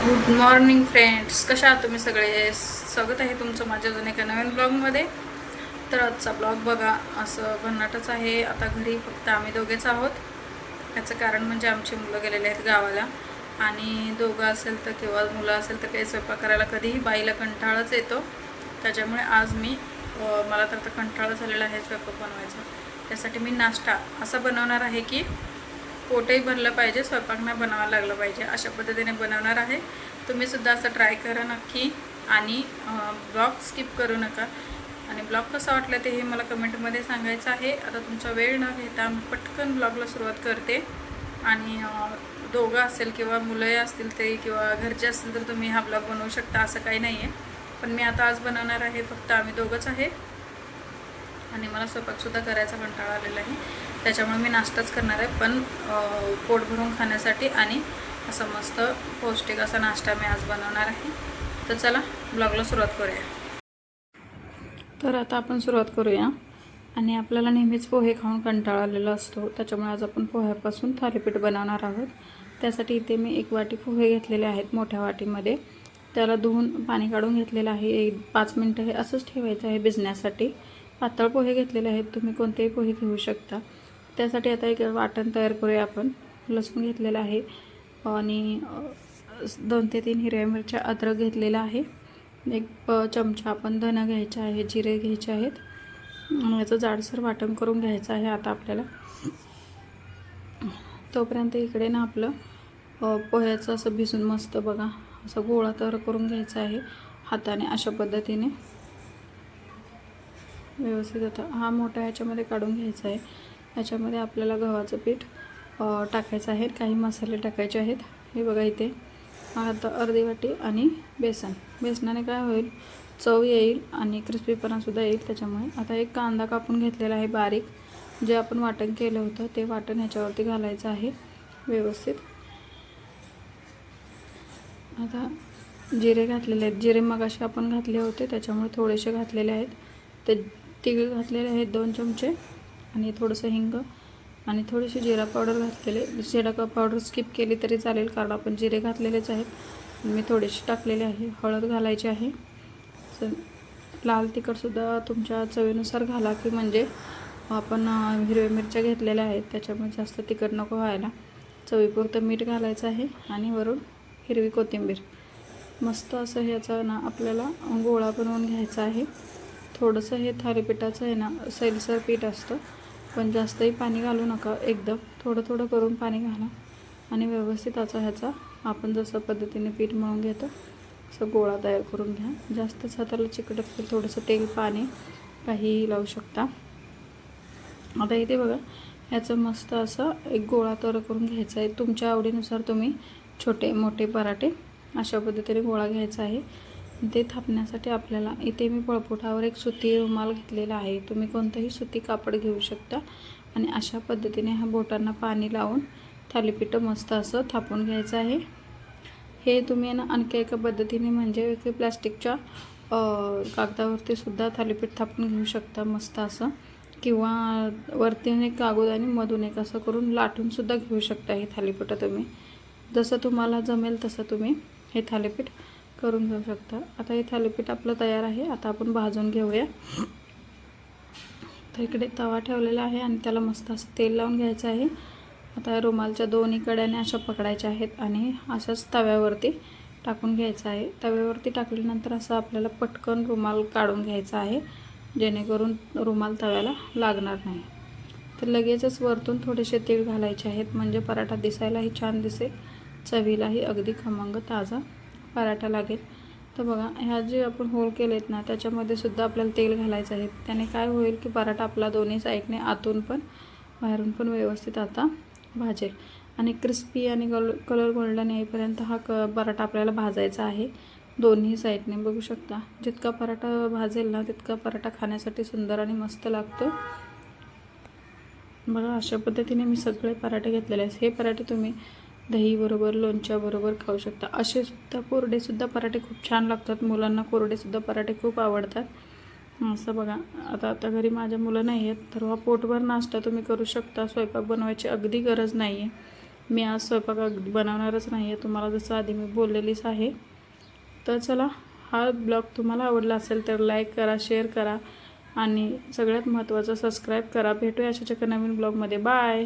Good morning friends. कशा आहात तुम्ही सगळे? स्वागत आहे तुमचं माझ्या अजून एका नवीन ब्लॉगमध्ये. तर आजचा ब्लॉग बघा असं भन्नाटच आहे. आता घरी फक्त आम्ही दोघेच आहोत. याचं कारण म्हणजे आमची मुलं गेलेले आहेत गावाला. आणि दोघं असेल तर किंवा मुलं असेल तर काही स्वयंपाक करायला कधीही बाईला कंटाळाच येतो. त्याच्यामुळे आज मी मला तर आता कंटाळा झालेला आहे स्वयंपाक बनवायचा. त्यासाठी मी नाश्ता असा बनवणार आहे की पोटही भरलं पाहिजे स्वयंपाक नाही बनावा लागलं पाहिजे अशा पद्धतीने बनवणार आहे. तुम्हीसुद्धा असं ट्राय करा नक्की आणि ब्लॉग स्किप करू नका. आणि ब्लॉग कसा वाटला ते हे मला कमेंटमध्ये सांगायचं आहे. आता तुमचा वेळ न घेता मी पटकन ब्लॉगला सुरुवात करते. आणि दोघं असेल किंवा मुलंही असतील ते किंवा घरचे असतील तर तुम्ही हा ब्लॉग बनवू शकता असं काही नाही आहे पण मी आता आज बनवणार आहे फक्त आम्ही दोघंच आहे. आणि मला स्वयंपाकसुद्धा करायचा कंटाळा आलेला आहे. त्याच्यामुळे मी नाश्ताच करणार आहे. पण पोट भरून खाण्यासाठी आणि असा मस्त पौष्टिक असा नाश्ता मी आज बनवणार आहे. तर चला ब्लॉगला सुरुवात करूया. तर आता आपण सुरुवात करूया. आणि आपल्याला नेहमीच पोहे खाऊन कंटाळा आलेला असतो. त्याच्यामुळे आज आपण पोह्यापासून थालीपीठ बनवणार आहोत. त्यासाठी इथे मी एक वाटी पोहे घेतलेले आहेत मोठ्या वाटीमध्ये. त्याला धुवून पाणी काढून घेतलेलं आहे. एक पाच मिनटं हे असंच ठेवायचं आहे भिजण्यासाठी. पातळ पोहे घेतलेले आहेत. तुम्ही कोणतेही पोहे घेऊ शकता. त्यासाठी आता एक वाटण तयार करूया आपण. लसूण घेतलेलं आहे आणि दोन ते तीन हिरव्या मिरच्या अद्रक घेतलेला आहे. एक प चमचा आपण धनं घ्यायचे आहे जिरे घ्यायचे आहेत. याचं जाडसर वाटण करून घ्यायचं आहे आता आपल्याला. तोपर्यंत इकडे ना आपलं पोह्याचं असं भिजून मस्त बघा असं गोळा तयार करून घ्यायचा आहे हाताने अशा पद्धतीने. व्यवस्थित आता हा मोठा ह्याच्यामध्ये काढून घ्यायचा आहे. याच्यामध्ये आपल्याला गव्हाचं पीठ टाकायचं आहे. काही मसाले टाकायचे आहेत. हे बघा इथे. आता अर्धी वाटी आणि बेसन. बेसनाने काय होईल? चव येईल आणि क्रिस्पीपणासुद्धा येईल त्याच्यामुळे. आता एक कांदा कापून घेतलेला आहे बारीक. जे आपण वाटण केलं होतं ते वाटण ह्याच्यावरती घालायचं आहे. व्यवस्थित. आता जिरे घातलेले आहेत. जिरे मगाशी आपण घातले होते त्याच्यामुळे थोडेसे घातलेले आहेत. ते तीळ घातलेले आहेत दोन चमचे. आणि थोडंसं हिंग आणि थोडीशी जिरा पावडर घातलेले. जिरा पावडर स्किप केली तरी चालेल कारण आपण जिरे घातलेलेच आहेत. मी थोडीशी टाकलेले आहे. हळद घालायची आहे. लाल तिखटसुद्धा तुमच्या चवीनुसार घाला की म्हणजे आपण हिरव्या मिरच्या घेतलेल्या आहेत त्याच्यामुळे जास्त तिखट नको व्हायला. चवीपुरतं मीठ घालायचं आहे आणि वरून हिरवी कोथिंबीर. मस्त असं ह्याचा ना आपल्याला गोळा बनवून घ्यायचा आहे. थोडंसं हे थालीपीठाचं आहे ना सैलसर पीठ असतं. पण जास्तही पाणी घालू नका एकदम. थोडं थोडं करून पाणी घाला. आणि व्यवस्थित असा ह्याचा आपण जसं पद्धतीने पीठ मळून घेतो असं गोळा तयार करून घ्या. जास्तच हाताला चिकट असेल थोडंसं तेल पाणी काहीही लावू शकता. आता इथे बघा ह्याचं मस्त असं एक गोळा तयार करून घ्यायचा आहे. तुमच्या आवडीनुसार तुम्ही छोटे मोठे पराठे अशा पद्धतीने गोळा घ्यायचा आहे. ते थापण्यासाठी आपल्याला इथे मी पळपुटावर एक सुती रुमाल घेतलेला आहे. तुम्ही कोणतंही सुती कापड घेऊ शकता. आणि अशा पद्धतीने ह्या बोटांना पाणी लावून थालीपीठं मस्त असं थापून घ्यायचं आहे. हे तुम्ही ना आणखी एका पद्धतीने म्हणजे की प्लॅस्टिकच्या कागदावरती सुद्धा थालीपीठ थापून घेऊ शकता मस्त असं. किंवा वरतीने एक कागद आणि मधून एक असं करून लाटून सुद्धा घेऊ शकता हे थालीपीठं तुम्ही. जसं तुम्हाला जमेल तसं तुम्ही हे थालीपीठ करून घेऊ शकता. आता हे थालीपीठ आपलं तयार आहे. आता आपण भाजून घेऊया. तर इकडे तवा ठेवलेला आहे आणि त्याला मस्त असं तेल लावून घ्यायचं आहे. आता रुमालच्या दोन्ही कड्याने अशा पकडायच्या आहेत आणि अशाच तव्यावरती टाकून घ्यायचं आहे. तव्यावरती टाकल्यानंतर असं आपल्याला पटकन रुमाल काढून घ्यायचा आहे. जेणेकरून रुमाल तव्याला लागणार नाही. तर लगेचच वरतून थोडेसे तेल घालायचे आहेत. म्हणजे पराठा दिसायलाही छान दिसेल. चवीलाही अगदी खमंग ताजा पराठा लागेल. तर बघा ह्या जे आपण होल केले आहेत ना त्याच्यामध्ये सुद्धा आपल्याला तेल घालायचं आहे. त्याने काय होईल की पराठा आपला दोन्ही साईडने आतून पण बाहेरून पण व्यवस्थित आता भाजेल. आणि क्रिस्पी आणि गल कलर गोल्डन येईपर्यंत हा क पराठा आपल्याला भाजायचा आहे. दोन्ही साईडने बघू शकता. जितका पराठा भाजेल ना तितका पराठा खाण्यासाठी सुंदर आणि मस्त लागतो. बघा अशा पद्धतीने मी सगळे पराठे घेतलेले आहेत. हे पराठे तुम्ही दहीबरोबर लोणच्याबरोबर खाऊ शकता. असे सुद्धा कोरडेसुद्धा पराठे खूप छान लागतात. मुलांना कोरडेसुद्धा पराठे खूप आवडतात. असं बघा. आता आता घरी माझ्या मुलं नाही आहेत तर हा पोटभर नाश्ता तुम्ही करू शकता. स्वयंपाक बनवायची अगदी गरज नाही आहे मी आज स्वयंपाक अगदी बनवणारच नाही आहे तुम्हाला जसं आधी मी बोललेलीच आहे. तर चला हा ब्लॉग तुम्हाला आवडला असेल तर लाईक करा शेअर करा आणि सगळ्यात महत्त्वाचं सबस्क्राईब करा. भेटूया अशाच एका नवीन ब्लॉगमध्ये. बाय!